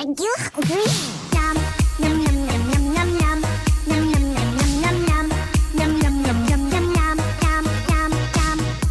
Are you oui.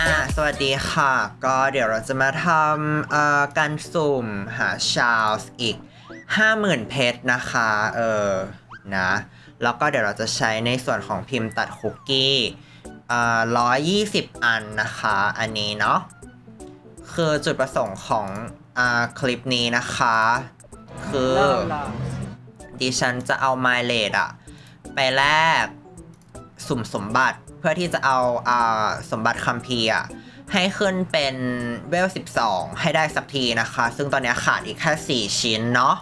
อ่าสวัสดีค่ะ ก็เดี๋ยวเราจะมาทำการสุ่มหาชาวส์อีก 50,000 เพชรนะคะ เออนะ แล้วก็เดี๋ยวเราจะใช้ในส่วนของพิมพ์ตัดคุกกี้ร้อยยี่สิบอันนะคะ อันนี้เนาะ คือจุดประสงค์ของอคลิปนี้นะคะ คือ ดิฉันจะเอาไมเลดอะไปแลกสุ่มสมบัติเพื่อที่จะเอาอ่าสมบัติคัมภีร์อะให้ขึ้นเป็นเวล 12 ให้ได้สักทีนะคะ ซึ่งตอนนี้ขาดอีกแค่ 4 ชิ้นเนาะ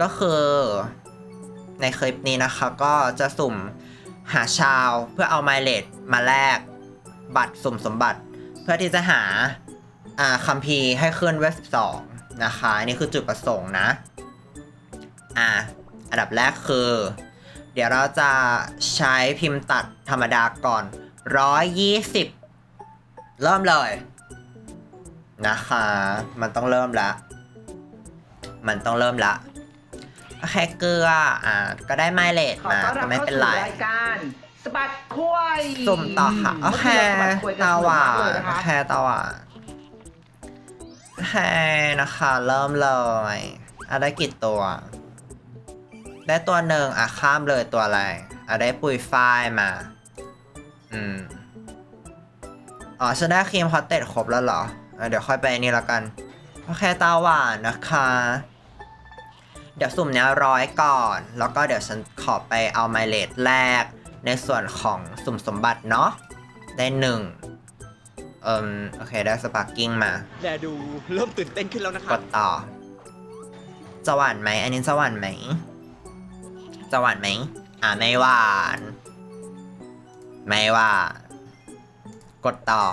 ก็คือในคลิปนี้นะคะก็จะสุ่มหาชาวเพื่อเอาไมเลดมาแลกบัตรสุ่มสมบัติ เพื่อที่จะหาอ่าคัมภีร์ให้ขึ้นเวล 12 นะคะ อันนี่คือจุดประสงค์นะ อะอันดับแรกคือ เดี๋ยวเราจะใช้พิมพ์ตัดธรรมดาก่อน 120 เริ่มเลย นะคะ มันต้องเริ่มละ มันต้องเริ่มละโอเคเกลืออะก็ได้ไมเลดขอมาต้อนรัก็บไม่เข้าเป็นสู่ไรรายการสบัดคุยสุ่มต่อค่ะโอเคสบัดคุยกันตาหวาสนุกมกเลยนนะโอคะเคตาหวานโอเคนะคะ เริ่มเลยอะได้กี่ตัว ได้ตัวหนึ่งอะข้ามเลยตัวอะไรอะได้ปุยฝ้ายมา อืม อ๋อฉันได้ครีมคอตเต็ดครบแล้วเหรออะเดี๋ยวค่อยไปนี่ละกัน โอเคตาหวานนะคะ เดี๋ยวสุ่มเนี้ยร้อยก่อน แล้วก็เดี๋ยวฉันขอไปเอาไมเลดแรก ในส่วนของสุ่มสมบัติเนาะ ได้หนึ่งเอิมโอเคได้สปาร์กิ้งมา แลดูเริ่มตื่นเต้นขึ้นแล้วนะคกรับ ดต่อ จะหวานไหม อันนี้จะหวานไหม จะหวานไหมอ่าไม่หวาน ไม่หวาน กดต่อ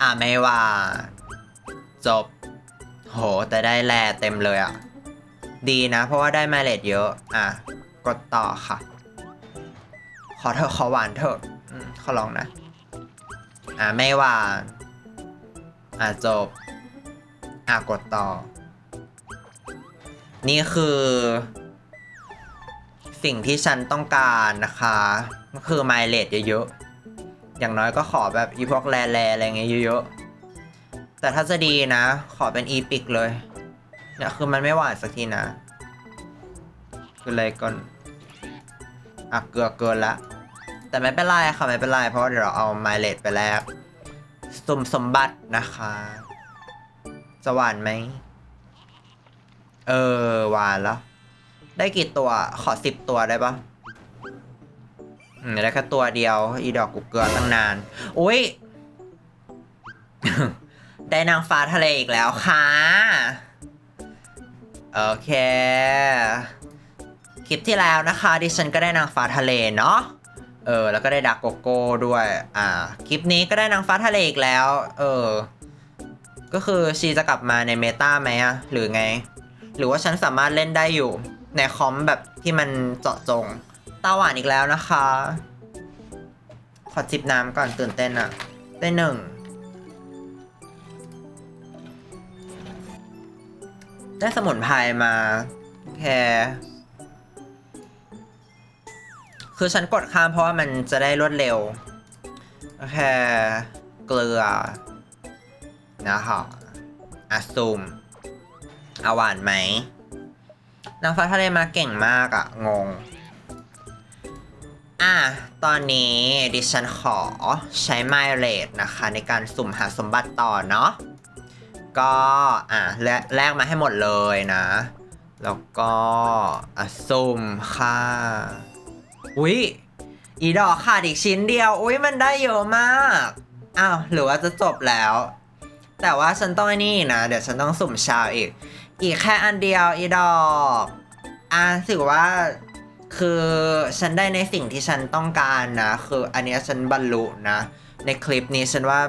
อ่าไม่หวาน จบ โห แต่ได้แลเต็มเลยอะ ดีนะ เพราะว่าได้ไมเลดเยอะ อะ กดต่อค่ะ ขอเถอะขอหวานเถอะขอลองนะ อ่าไม่หวาน อะจบ อะกดต่อ นี่คือ สิ่งที่ฉันต้องการนะคะก็คือไมเลดเยอะๆ อย่างน้อยก็ขอแบบอีพวกแร่ๆอะไรเงี้ยเยอะๆ แต่ถ้าจะดีนะ ขอเป็นอีพิกเลยเนี่ยคือมันไม่หวานสักทีนะ คือเลยก่อนอะเกลือเกินละ แต่ไม่เป็นไรค่ะ ไม่เป็นไร เพราะว่าเดี๋ยวเราเอาไมเลดไปแลกสุ่มสมบัตินะคะ จะหวานไหม เออหวานแล้ว ได้กี่ตัว ขอสิบตัวได้ปะอืมได้แค่ตัวเดียว อีดอกกุเกลือตั้งนาน อุ้ย ได้นางฟ้าทะเลอีกแล้วค่ะ โอเค คลิปที่แล้วนะคะ ดิฉันก็ได้นางฟ้าทะเลเนาะ เออ แล้วก็ได้ดักโกโก้ด้วย อ่า คลิปนี้ก็ได้นางฟ้าทะเลอีกแล้ว เออ ก็คือชีจะกลับมาในเมตาไหมอะหรือไง หรือว่าฉันสามารถเล่นได้อยู่ ในคอมแบบที่มันเจาะจง ตาหวานอีกแล้วนะคะ ขอจิบน้ำก่อนตื่นเต้นอะได้หนึ่ง ได้สมุนไพรมาแค่คือฉันกดข้ามเพราะว่ามันจะได้รวดเร็วโอเคเกลือนะคะอะซูมเอาหวานไหม นางฟ้าทะเลมาเก่งมากอะงง อะ ตอนนี้ดิฉันขอใช้ไมเรดนะคะ ในการสุ่มหาสมบัติต่อเนาะ ก็อะแลกแลกมาให้หมดเลยนะ แล้วก็อะสุ่มค่ะ อุ๊ย อีดอกขาดอีกชิ้นเดียว อุ๊ย มันได้เยอะมาก อ้าว หรือว่าจะจบแล้ว แต่ว่าฉันต้องไอ้นี่นะ เดี๋ยวฉันต้องสุ่มชาวอีก อีกแค่อันเดียวอีดอกอะถือว่า คือฉันได้ในสิ่งที่ฉันต้องการนะ คืออันเนี้ยฉันบรรลุนะ ในคลิปนี้ฉันว่า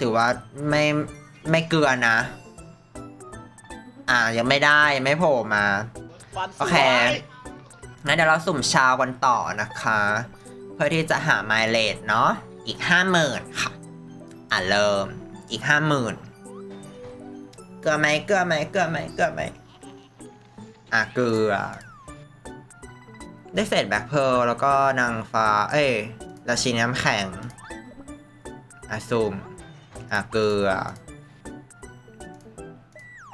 ถือว่าไม่ไม่เกลือนะ อ่ายังไม่ได้ยังไม่โผล่มาฟันสโอเคยงั้นเดี๋ยวเราสุ่มชาวกันต่อนะคะ เพื่อที่จะหาไมเลดเนาะอีกห้าหมื่นค่ะ อะเริ่มอีกห้าหมื่น เกลือไหมเกลือไหมเกลือไหมเกลือไหมอะเกลือ ได้เศษแบ็คเพร์ลแล้วก็นางฟ้า เอ้ยราชินีน้ำแข็งอะซูมอะเกลือ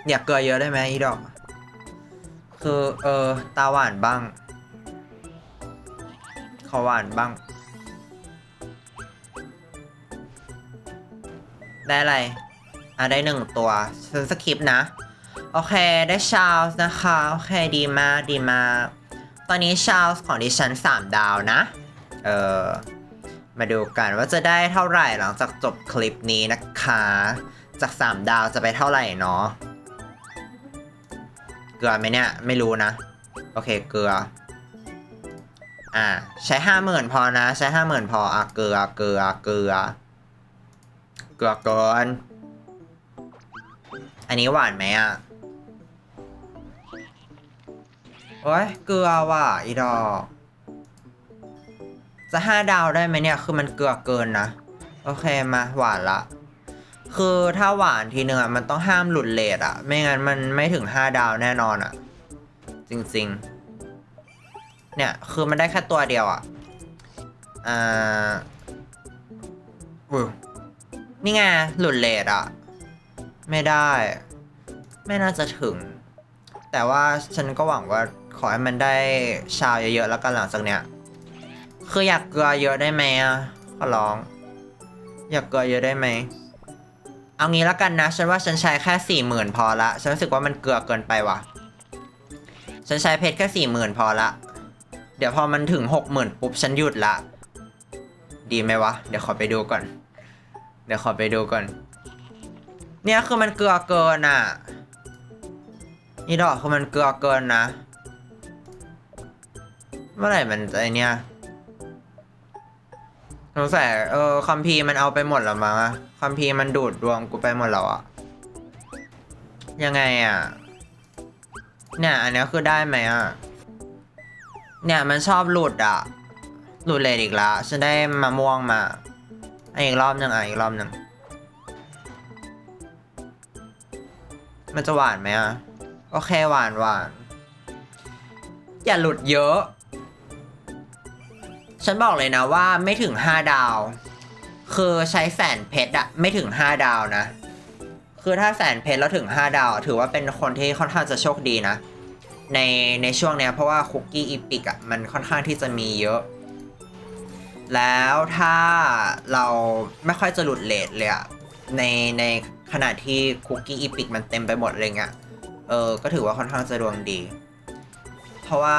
อยากเกลือเยอะได้ไหมอีดอก คือเออตาหวานบ้าง ขอหวานบ้าง ได้อะไร อะได้หนึ่งตัวฉันสคริปต์นะ โอเคได้ชาลส์นะคะ โอเคดีมากดีมากตอนนี้ชาลส์ของดิฉัน3ดาวนะ เออมาดูกันว่าจะได้เท่าไหร่หลังจากจบคลิปนี้นะคะ จาก3ดาวจะไปเท่าไหร่เนาะเกลือไหมเนี่ยไม่รู้นะ โอเคเกลืออ่าใช้ห้าหมื่นพอนะ ใช้ห้าหมื่นพออะเกลือเกลือเกลือเกลือเกิน อันนี้หวานไหมอะโอ้ยเกลือว่ะอีดอกจะห้าดาวได้ไหมเนี่ย คือมันเกลือเกินนะ โอเคมาหวานละ คือถ้าหวานทีนึงอะมันต้องห้ามหลุดเลทอะ ไม่งั้นมันไม่ถึงห้าดาวแน่นอนอะ จริงๆ เนี่ย คือมันได้แค่ตัวเดียวอะ อ่าอนี่ไงหลุดเลทอะ ไม่ได้ ไม่น่าจะถึง แต่ว่าฉันก็หวังว่าขอให้มันได้ชาวเยอะๆแล้วกันหลังจากเนี้ยคืออยากเกลือเยอะได้ไหมอะขอร้อง อยากเกลือเยอะได้ไหมเอางี้แล้วกันนะ ฉันว่าฉันใช้แค่สี่หมื่นพอละฉันรู้สึกว่ามันเกลือเกินไปว่ะ ฉันใช้เพชรแค่สี่หมื่นพอละ เดี๋ยวพอมันถึงหกหมื่นปุ๊บฉันหยุดละ ดีไหมวะ เดี๋ยวขอไปดูก่อน เดี๋ยวขอไปดูก่อน เนี่ยคือมันเกลือเกินอะ นี่ดอกคือมันเกลือเกินนะ เมื่อไหร่มันจะไอเนี่ยสงสัยเออคัมพีร์มันเอาไปหมดแล้วมั้งอะคัมพีร์มันดูดรวมกูไปหมดแล้วอะยังไงอะเนี่ยอันเนี้ยคือได้ไหมอะเนี่ยมันชอบหลุดอะหลุดเลทอีกแล้วฉันได้มะม่วงมาอีกรอบหนึ่งอะอีกรอบหนึ่ง มันจะหวานไหมอะโอเคหวานหวาน อย่าหลุดเยอะ ฉันบอกเลยนะว่าไม่ถึง5ดาว คือใช้แสนเพชรอะไม่ถึง5ดาวนะ คือถ้าแสนเพชรแล้วถึง5ดาว ถือว่าเป็นคนที่ค่อนข้างจะโชคดีนะ ในในช่วงเนี้ยเพราะว่าคุกกี้อีพิกอะมันค่อนข้างที่จะมีเยอะ แล้วถ้าเราไม่ค่อยจะหลุดเลทเลยอะในใน ขณะที่คุกกี้อีพิกมันเต็มไปหมดเลยเงี้ยเออ ก็ถือว่าค่อนข้างจะดวงดี เพราะว่า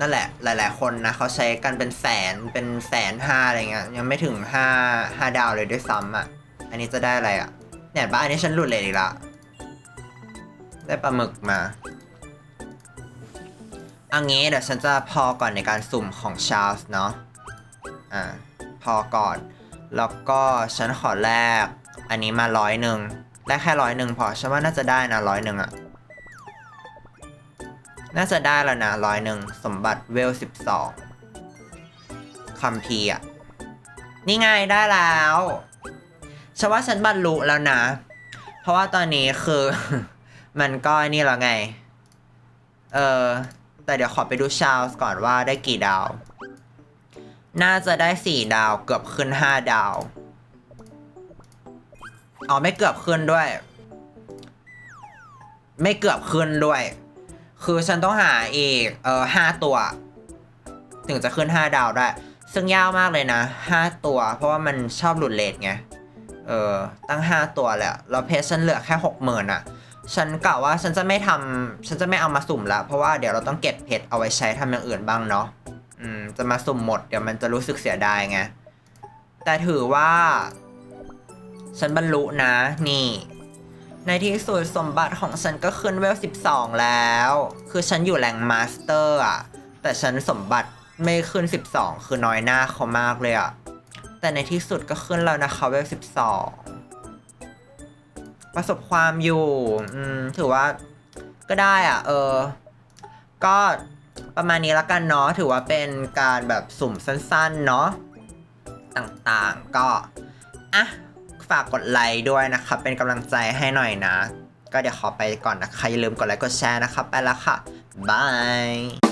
นั่นแหละ หลาย ๆ คนนะเขาใช้กันเป็นแสนเป็นแสนห้าอะไรเงี้ยยังไม่ถึงห้าห้าดาวเลยด้วยซ้ำอะ อันนี้จะได้อะไรอะเนี่ยบ้านอันนี้ฉันหลุดเลยอีกละได้ปลาหมึกมาเอางี้เดี๋ยวฉันจะพอก่อนในการสุ่มของชาร์ลส์เนาะอ่าพอก่อน แล้วก็ฉันขอแลก อันนี้มาร้อยหนึ่งได้แค่ร้อยหนึ่งพอฉันว่าน่าจะได้นะร้อยหนึ่งอะน่าจะได้แล้วนะร้อยหนึ่งสมบัติเวลสิบสองคัมพีอะนี่ไงได้แล้วฉันว่าฉันบรรลุแล้วนะ เพราะว่าตอนนี้คือ มันก็นี่แล้วไง เออแต่เดี๋ยวขอไปดูชาลส์ก่อนว่าได้กี่ดาว น่าจะได้สี่ดาวเกือบขึ้นห้าดาว อ๋อไม่เกือบขึ้นด้วย ไม่เกือบขึ้นด้วย คือฉันต้องหาอีกเออห้าตัว ถึงจะขึ้น5ดาวได้ ซึ่งยากมากเลยนะ5ตัว เพราะว่ามันชอบหลุดเลทไง เออตั้ง5ตัวแหละแล้วเพชรฉันเหลือแค่60,000อะ ฉันกะว่าฉันจะไม่ทำฉันจะไม่เอามาสุ่มละเพราะว่าเดี๋ยวเราต้องเก็บเพชรเอาไว้ใช้ทำอย่างอื่นบ้างเนาะอืมจะมาสุ่มหมดเดี๋ยวมันจะรู้สึกเสียดายไงแต่ถือว่า ฉันบรรลุนะ นี่ ในที่สุดสมบัติของฉันก็ขึ้นเวล 12 แล้ว คือฉันอยู่แรงมาสเตอร์อะ แต่ฉันสมบัติไม่ขึ้น 12 คือน้อยหน้าเขามากเลยอะ แต่ในที่สุดก็ขึ้นแล้วนะคะเวล 12 ประสบความอยู่อืมถือว่าก็ได้อะ เออ ก็ประมาณนี้ละกันเนาะ ถือว่าเป็นการแบบสุ่มสั้นๆ เนาะ ต่างๆ ก็ อะ ฝากกดไลค์ด้วยนะครับ เป็นกำลังใจให้หน่อยนะ ก็เดี๋ยวขอไปก่อนนะคะอย่าลืมกดไลค์กดแชร์นะครับ ไปแล้วค่ะบาย